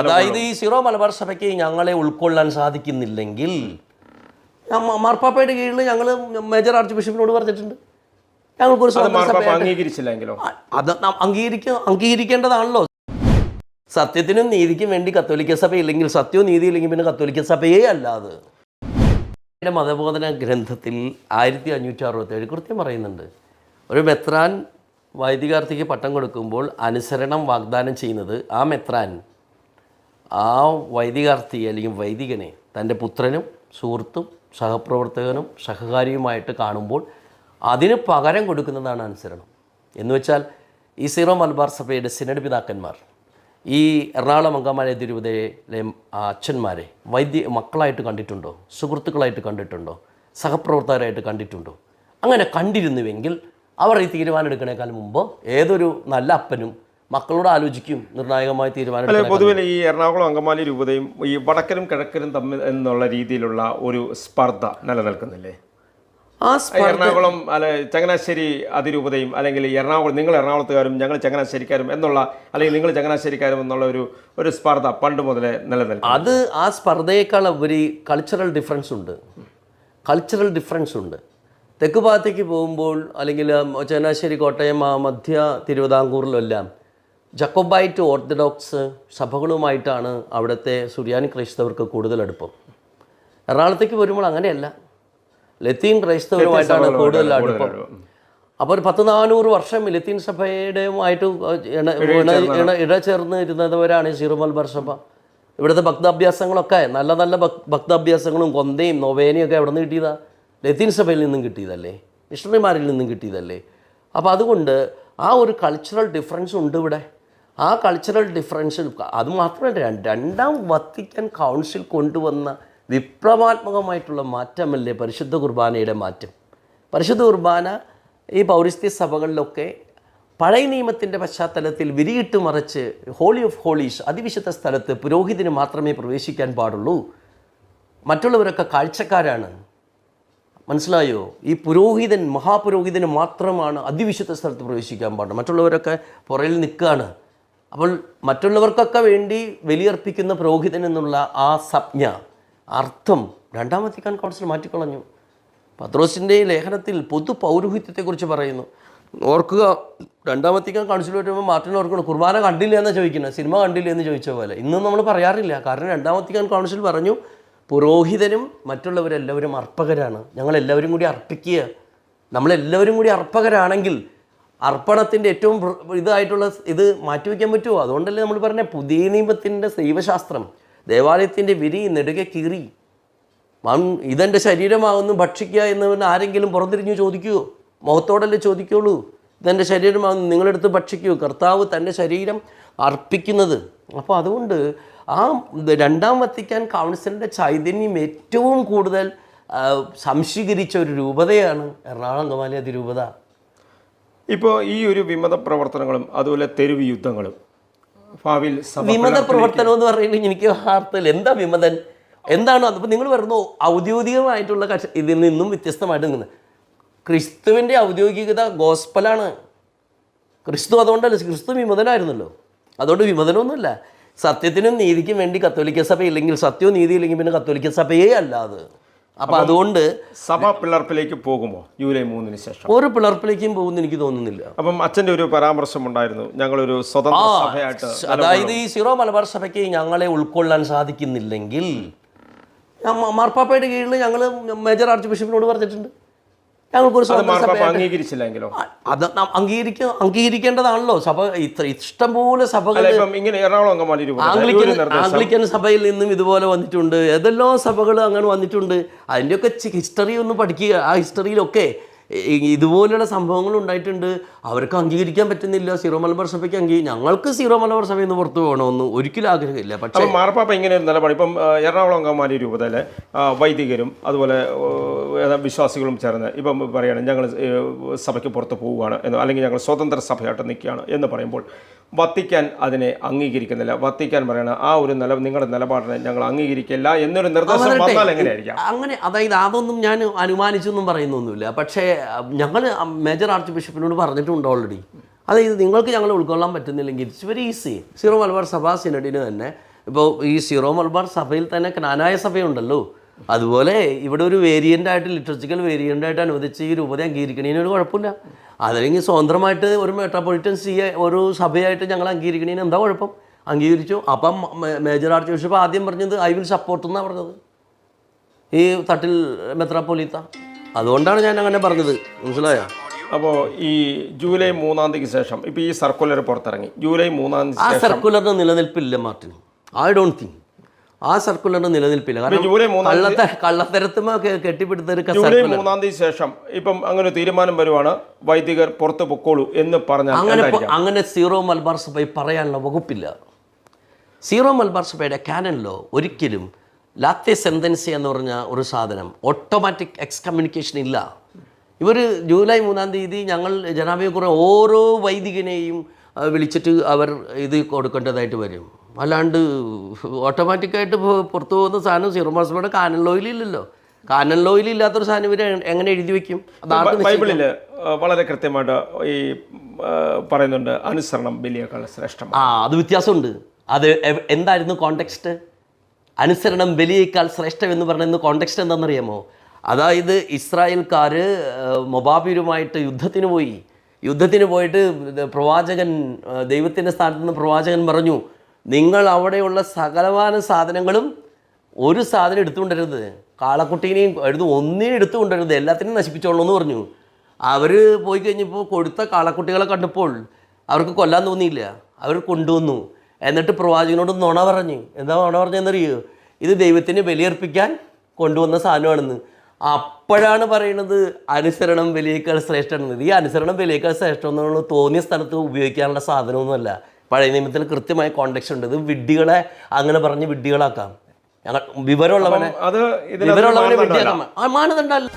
അതായത് ഈ സീറോ മലബാർ സഭയ്ക്ക് ഞങ്ങളെ ഉൾക്കൊള്ളാൻ സാധിക്കുന്നില്ലെങ്കിൽ മാർപ്പാപ്പയുടെ കീഴിൽ ഞങ്ങൾ മേജർ ആർച്ച് ബിഷപ്പിനോട് പറഞ്ഞിട്ടുണ്ട്. ഞങ്ങൾക്കൊരു അംഗീകരിച്ചില്ലെങ്കിലോ? അത് അംഗീകരിക്ക അംഗീകരിക്കേണ്ടതാണല്ലോ. സത്യത്തിനും നീതിക്കും വേണ്ടി കത്തോലിക്ക സഭ ഇല്ലെങ്കിൽ സത്യവും നീതി ഇല്ലെങ്കിൽ പിന്നെ കത്തോലിക്ക സഭയേ അല്ലാതെ എന്റെ മതബോധന ഗ്രന്ഥത്തിൽ ആയിരത്തി അഞ്ഞൂറ്റി അറുപത്തേഴ് കൃത്യം പറയുന്നുണ്ട്. ഒരു മെത്രാൻ വൈദികാർത്ഥിക്ക് പട്ടം കൊടുക്കുമ്പോൾ അനുസരണം വാഗ്ദാനം ചെയ്യുന്നത് ആ മെത്രാൻ. ആ വൈദികാർത്ഥി അല്ലെങ്കിൽ വൈദികനെ തന്റെ പുത്രനും സുഹൃത്തും സഹപ്രവർത്തകനും സഹകാരിയുമായിട്ട് കാണുമ്പോൾ അതിന് പകരം കൊടുക്കുന്നതാണ് അനുസരണം. എന്ന് വെച്ചാൽ ഈ സീറോ മലബാർ സഭയുടെ സിനഡ് പിതാക്കന്മാർ ഈ എറണാകുളം അങ്കമാലി തിരുവതയിലെ അച്ഛന്മാരെ വൈദ്യ മക്കളായിട്ട് കണ്ടിട്ടുണ്ടോ? സുഹൃത്തുക്കളായിട്ട് കണ്ടിട്ടുണ്ടോ? സഹപ്രവർത്തകരായിട്ട് കണ്ടിട്ടുണ്ടോ? അങ്ങനെ കണ്ടിരുന്നുവെങ്കിൽ അവർ ഈ തീരുമാനം എടുക്കണേക്കാൾ മുമ്പ് ഏതൊരു നല്ല അപ്പനും മക്കളോട് ആലോചിക്കും നിർണായകമായ തീരുമാനം അല്ലെ പൊതുവെ ഈ എറണാകുളം അങ്കമാലി രൂപതയും ഈ വടക്കനും കിഴക്കനും തമ്മിൽ എന്നുള്ള രീതിയിലുള്ള ഒരു സ്പർദ്ധ നിലനിൽക്കുന്നില്ലേ? ആ എറണാകുളം അല്ലെ ചങ്ങനാശ്ശേരി അതിരൂപതയും അല്ലെങ്കിൽ എറണാകുളം നിങ്ങൾ എറണാകുളത്തുകാരും ഞങ്ങൾ ചങ്ങനാശ്ശേരിക്കാരും എന്നുള്ള അല്ലെങ്കിൽ നിങ്ങൾ ചങ്ങനാശ്ശേരിക്കാരും എന്നുള്ള ഒരു ഒരു സ്പർദ്ധ പണ്ട് മുതലേ നിലനിൽക്കും അത് ആ സ്പർദ്ധയേക്കാൾ ഒരു കൾച്ചറൽ ഡിഫറൻസ് ഉണ്ട്. കൾച്ചറൽ ഡിഫറൻസ് ഉണ്ട്. തെക്ക് ഭാഗത്തേക്ക് പോകുമ്പോൾ അല്ലെങ്കിൽ ചങ്ങനാശ്ശേരി കോട്ടയം ആ, മധ്യ തിരുവിതാംകൂറിലെല്ലാം ജക്കോബൈറ്റ് ഓർത്തഡോക്സ് സഭകളുമായിട്ടാണ് അവിടുത്തെ സുറിയാനി ക്രൈസ്തവർക്ക് കൂടുതൽ അടുപ്പം. എറണാകുളത്തേക്ക് വരുമ്പോൾ അങ്ങനെയല്ല. ലത്തീൻ ക്രൈസ്തവരുമായിട്ടാണ് കൂടുതൽ അടുപ്പം. അപ്പോൾ ഒരു പത്ത് നാനൂറ് വർഷം ലത്തീൻ സഭയുടെയുമായിട്ട് ഇണ ഇടചേർന്ന് ഇരുന്നവരാണ് സീറോ മലബാർ സഭ ഇവിടുത്തെ ഭക്താഭ്യാസങ്ങളൊക്കെ നല്ല നല്ല ഭക്- ഭക്താഭ്യാസങ്ങളും കൊന്തയും നൊവേനയും ഒക്കെ എവിടെ നിന്ന് കിട്ടിയതാ? ലത്തീൻ സഭയിൽ നിന്നും കിട്ടിയതല്ലേ? മിഷണറിമാരിൽ നിന്നും കിട്ടിയതല്ലേ? അപ്പോൾ അതുകൊണ്ട് ആ ഒരു കൾച്ചറൽ ഡിഫറൻസ് ഉണ്ട് ഇവിടെ. ആ കൾച്ചറൽ ഡിഫറൻസ് അതുമാത്രമല്ല രണ്ടാം വത്തിക്കാൻ കൗൺസിൽ കൊണ്ടുവന്ന വിപ്ലവാത്മകമായിട്ടുള്ള മാറ്റമല്ലേ പരിശുദ്ധ കുർബാനയുടെ മാറ്റം? പരിശുദ്ധ കുർബാന ഈ പൗരസ്ത്യ സഭകളിലൊക്കെ പഴയ നിയമത്തിന്റെ പശ്ചാത്തലത്തിൽ വിരിയിട്ട് മറച്ച് ഹോളി ഓഫ് ഹോളീസ് അതിവിശുദ്ധ സ്ഥലത്ത് പുരോഹിതന് മാത്രമേ പ്രവേശിക്കാൻ പാടുള്ളൂ. മറ്റുള്ളവരൊക്കെ കാഴ്ചക്കാരാണ്. മനസ്സിലായോ? ഈ പുരോഹിതൻ മഹാപുരോഹിതന് മാത്രമാണ് അതിവിശുദ്ധ സ്ഥലത്ത് പ്രവേശിക്കാൻ പാടുള്ളൂ മറ്റുള്ളവരൊക്കെ പുറയിൽ നിൽക്കുകയാണ്. അപ്പോൾ മറ്റുള്ളവർക്കൊക്കെ വേണ്ടി ബലിയർപ്പിക്കുന്ന പുരോഹിതൻ എന്നുള്ള ആ സംജ്ഞ അർത്ഥം രണ്ടാം വത്തിക്കാൻ കൗൺസിൽ മാറ്റിക്കളഞ്ഞു. പത്രോസിന്റെ ലേഖനത്തിൽ പൊതു പൗരോഹിത്യത്തെക്കുറിച്ച് പറയുന്നു. ഓർക്കുക രണ്ടാം വത്തിക്കാൻ കൗൺസിൽ വരുമ്പോൾ മാർട്ടിൻ ഓർക്കണം കുർബാന കണ്ടില്ല എന്ന് ചോദിക്കുന്നത് സിനിമ കണ്ടില്ല എന്ന് ചോദിച്ച പോലെ. ഇന്നും നമ്മൾ പറയാറില്ല. കാരണം രണ്ടാം വത്തിക്കാൻ കൗൺസിൽ പറഞ്ഞു പുരോഹിതനും മറ്റുള്ളവരെല്ലാവരും അർപ്പകരാണ്. ഞങ്ങളെല്ലാവരും കൂടി അർപ്പിക്കുക. നമ്മളെല്ലാവരും കൂടി അർപ്പകരാണെങ്കിൽ അർപ്പണത്തിന്റെ ഏറ്റവും ഇതായിട്ടുള്ള ഇത് മാറ്റിവെക്കാൻ പറ്റുമോ? അതുകൊണ്ടല്ലേ നമ്മൾ പറഞ്ഞ പുതിയ നിയമത്തിന്റെ ദൈവശാസ്ത്രം ദേവാലയത്തിന്റെ വിരി നെടുകെ കീറി. മൺ ഇതെന്റെ ശരീരമാകുന്നു ഭക്ഷിക്കുക എന്ന് പറഞ്ഞ് ആരെങ്കിലും പുറത്തിരിഞ്ഞു ചോദിക്കുമോ മുഖത്തോടല്ലേ ചോദിക്കുള്ളൂ. ഇതെന്റെ ശരീരമാകുന്നു നിങ്ങളെടുത്ത് ഭക്ഷിക്കൂ കർത്താവ് തന്റെ ശരീരം അർപ്പിക്കുന്നത്. അപ്പോൾ അതുകൊണ്ട് ആ രണ്ടാം വത്തിക്കാൻ കൗൺസിലിന്റെ ചൈതന്യം ഏറ്റവും കൂടുതൽ സംശീകരിച്ച ഒരു രൂപതയാണ് എറണാകുളം അങ്കമാലി അതിരൂപത. ഇപ്പോൾ ഈ ഒരു വിമത പ്രവർത്തനങ്ങളും അതുപോലെ തെരുവ് യുദ്ധങ്ങളും ഭാവിയിൽ വിമത പ്രവർത്തനം എന്ന് പറയുന്നത് എനിക്ക് വാർത്തയിൽ എന്താ വിമതൻ? എന്താണ് അതിപ്പോൾ നിങ്ങൾ പറയുന്നു ഔദ്യോഗികമായിട്ടുള്ള കക്ഷ ഇതിൽ നിന്നും വ്യത്യസ്തമായിട്ട് നിന്ന് ക്രിസ്തുവിന്റെ ഔദ്യോഗികത ഗോസ്പലാണ്. ക്രിസ്തു അതുകൊണ്ടല്ല ക്രിസ്തു വിമതനായിരുന്നല്ലോ. അതുകൊണ്ട് വിമതനൊന്നുമില്ല. സത്യത്തിനും നീതിക്കും വേണ്ടി കത്തോലിക്ക സഭ ഇല്ലെങ്കിൽ സത്യവും നീതി ഇല്ലെങ്കിൽ പിന്നെ കത്തോലിക്ക സഭയേ അല്ലാതെ അപ്പോൾ അതുകൊണ്ട് സഭ പിളർപ്പിലേക്ക് പോകുമോ? ജൂലൈ മൂന്നിന് ശേഷം. ഒരു പിളർപ്പിലേക്കും പോകുമെന്ന് എനിക്ക് തോന്നുന്നില്ല. അപ്പം അച്ഛന്റെ ഒരു പരാമർശം ഉണ്ടായിരുന്നു. ഞങ്ങളൊരു സ്വതന്ത്ര സഭയായിട്ട് അതായത് ഈ സിറോ മലബാർ സഭയ്ക്ക് ഞങ്ങളെ ഉൾക്കൊള്ളാൻ സാധിക്കുന്നില്ലെങ്കിൽ മാർപ്പാപ്പയുടെ കീഴിൽ ഞങ്ങൾ മേജർ ആർച്ച് ബിഷപ്പിനോട് പറഞ്ഞിട്ടുണ്ട്. ഞങ്ങൾക്കൊരു അംഗീകരിച്ചില്ലെങ്കിലോ? അത് അംഗീകരിക്ക അംഗീകരിക്കേണ്ടതാണല്ലോ. സഭ ഇത്ര ഇഷ്ടംപോലെ സഭകൾ ആംഗ്ലിക്കൻ ആംഗ്ലിക്കൻ സഭയിൽ നിന്നും ഇതുപോലെ വന്നിട്ടുണ്ട്. ഏതെല്ലോ സഭകൾ അങ്ങനെ വന്നിട്ടുണ്ട്. അതിന്റെയൊക്കെ ഹിസ്റ്ററി ഒന്ന് പഠിക്കുക. ആ ഹിസ്റ്ററിയിലൊക്കെ ഇതുപോലെയുള്ള സംഭവങ്ങൾ ഉണ്ടായിട്ടുണ്ട്. അവർക്ക് അംഗീകരിക്കാൻ പറ്റുന്നില്ല. സീറോ മലബാർ സഭയ്ക്ക് അംഗീ ഞങ്ങൾക്ക് സീറോ മലബാർ സഭയിൽ നിന്ന് പുറത്തു പോകണമെന്ന് ഒരിക്കലും ആഗ്രഹമില്ല. പക്ഷേ മാർപ്പാപ്പ ഇങ്ങനെ ഒരു നിലപാട്. ഇപ്പം എറണാകുളം അങ്കമാലി രൂപതയിലെ വൈദികരും അതുപോലെ വിശ്വാസികളും ചേർന്ന് ഇപ്പം പറയുകയാണ് ഞങ്ങൾ സഭയ്ക്ക് പുറത്ത് പോവുകയാണ് എന്ന് അല്ലെങ്കിൽ ഞങ്ങൾ സ്വതന്ത്ര സഭയായിട്ട് നിൽക്കുകയാണ് എന്ന് പറയുമ്പോൾ വത്തിക്കാൻ അതിനെ അംഗീകരിക്കുന്നില്ല. വത്തിക്കാൻ പറയണ ആ ഒരു നില നിങ്ങളുടെ നിലപാടിനെ ഞങ്ങൾ അംഗീകരിക്കില്ല എന്നൊരു നിർദ്ദേശം. വന്നാൽ എങ്ങനെയായിരിക്കാം? അങ്ങനെ അതായത് അതൊന്നും ഞാൻ അനുമാനിച്ചൊന്നും പറയുന്നൊന്നുമില്ല. പക്ഷേ ഞങ്ങൾ മേജർ ആർച്ച് ബിഷപ്പിനോട് പറഞ്ഞിട്ടുണ്ട് ഓൾറെഡി അതായത് നിങ്ങൾക്ക് ഞങ്ങൾ ഉൾക്കൊള്ളാൻ പറ്റുന്നില്ലെങ്കിൽ it's very easy Syro Malabar സഭാ സിനഡിന് തന്നെ ഇപ്പോൾ ഈ സീറോ മലബാർ സഭയിൽ തന്നെ ക്നാനായ സഭയുണ്ടല്ലോ. അതുപോലെ ഇവിടെ ഒരു വേരിയന്റ് ആയിട്ട് ലിറ്ററച്ചിക്കൽ വേരിയന്റ് ആയിട്ട് അനുവദിച്ച് ഈ രൂപത അംഗീകരിക്കണേന് ഒരു കുഴപ്പമില്ല. അതല്ലെങ്കിൽ സ്വതന്ത്രമായിട്ട് ഒരു മെട്രോപൊളിറ്റൻ സി ഒരു സഭയായിട്ട് ഞങ്ങൾ അംഗീകരിക്കണേന് എന്താ കുഴപ്പം? അംഗീകരിച്ചു. അപ്പം മേജർ ആർച്ച് ബിഷപ്പ് ആദ്യം പറഞ്ഞത് ഐ വിൽ സപ്പോർട്ട് എന്നാണ് പറഞ്ഞത്. ഈ തട്ടിൽ മെത്രാപ്പൊലീത്ത അതുകൊണ്ടാണ് ഞാൻ അങ്ങനെ പറഞ്ഞത്. മനസ്സിലായോ? അപ്പോൾ ഈ ജൂലൈ മൂന്നാം തീയതിക്ക് ശേഷം ഇപ്പോൾ ഈ സർക്കുലർ പുറത്തിറങ്ങി. ജൂലൈ മൂന്നാം തീയതി ആ സർക്കുലറിന് നിലനിൽപ്പില്ല മാർട്ടിന്. ഐ ഡോണ്ട് തിങ്ക് ആ സർക്കുലറിന് നിലനിൽപ്പില്ല. കാരണം കള്ളത്ത കള്ളത്തരത്തുമ കെട്ടിപ്പിടുത്ത ഒരു ജൂലൈ മൂന്നാം തീയതി ശേഷം ഇപ്പം അങ്ങനെ തീരുമാനം വരുവാണ്. വൈദികർ പുറത്ത് പൊക്കോളൂ എന്ന് പറഞ്ഞ അങ്ങനെ അങ്ങനെ സീറോ മലബാർ സഭയിൽ പറയാനുള്ള വകുപ്പില്ല. സീറോ മലബാർ സഭയുടെ കാനനിലോ ഒരിക്കലും ലാത്തെ സെന്തൻസി എന്ന് പറഞ്ഞ ഒരു സാധനം ഓട്ടോമാറ്റിക് എക്സ് കമ്മ്യൂണിക്കേഷൻ ഇല്ല. ഇവർ ജൂലൈ മൂന്നാം തീയതി ഞങ്ങൾ ജനാബിയെ കുറെ ഓരോ വൈദികനെയും വിളിച്ചിട്ട് അവർ ഇത് കൊടുക്കേണ്ടതായിട്ട് വരും. അല്ലാണ്ട് ഓട്ടോമാറ്റിക്കായിട്ട് പുറത്തു പോകുന്ന സാധനം സീറോ കാനൻ ലോയിലില്ലല്ലോ കാനൻ ലോയിൽ ഇല്ലാത്തൊരു സാധനം ഇവർ എങ്ങനെ എഴുതി വെക്കും? ബൈബിളിൽ വളരെ കൃത്യമായിട്ട് ഈ പറയുന്നുണ്ട് അനുസരണം ബലിയേക്കാൾ ശ്രേഷ്ഠം ആ അത് വ്യത്യാസമുണ്ട്. അത് എന്തായിരുന്നു കോണ്ടെക്സ്റ്റ് അനുസരണം ബലിയേക്കാൾ ശ്രേഷ്ഠം എന്ന് പറയുന്ന കോണ്ടെക്സ്റ്റ് എന്താണെന്നറിയാമോ? അതായത് ഇസ്രായേൽക്കാർ മൊബാബിരുമായിട്ട് യുദ്ധത്തിന് പോയി. യുദ്ധത്തിന് പോയിട്ട് പ്രവാചകൻ ദൈവത്തിന്റെ സ്ഥാനത്ത് നിന്ന് പ്രവാചകൻ പറഞ്ഞു നിങ്ങൾ അവിടെയുള്ള സകലമാന സാധനങ്ങളും ഒരു സാധനം എടുത്തുകൊണ്ടരുത്. കാളക്കുട്ടീനെയും എടുത്ത് ഒന്നിനും എടുത്തുകൊണ്ടരുത്. എല്ലാത്തിനും നശിപ്പിച്ചോളൂ എന്ന് പറഞ്ഞു. അവർ പോയി കഴിഞ്ഞപ്പോൾ കൊടുത്ത കാളക്കുട്ടികളെ കണ്ടപ്പോൾ അവർക്ക് കൊല്ലാൻ തോന്നിയില്ല. അവർ കൊണ്ടുവന്നു. എന്നിട്ട് പ്രവാചകനോട് നുണ പറഞ്ഞു എന്താ നുണ പറഞ്ഞെന്നറിയോ? ഇത് ദൈവത്തിന് ബലിയർപ്പിക്കാൻ കൊണ്ടുവന്ന സാധനമാണെന്ന്. അപ്പോഴാണ് പറയുന്നത് അനുസരണം വിലയേക്കാൾ ശ്രേഷ്ഠമാണെന്ന് ഈ അനുസരണം വിലയേക്കാൾ ശ്രേഷ്ഠം എന്നുള്ള തോന്നിയ സ്ഥലത്ത് ഉപയോഗിക്കാനുള്ള സാധനമൊന്നുമല്ല. പഴയ നിയമത്തിൽ കൃത്യമായ കോണ്ടക്സ്റ്റ് ഉണ്ട്. ഇത് വിഡ്ഢികളെ അങ്ങനെ പറഞ്ഞ് വിഡ്ഢികളാക്കാം. ഞങ്ങൾ വിവരമുള്ളവനെ അത് വിവരമുള്ളവനെ. വിഡ്ഢിയാക്കാം. മാനദണ്ഡമല്ല.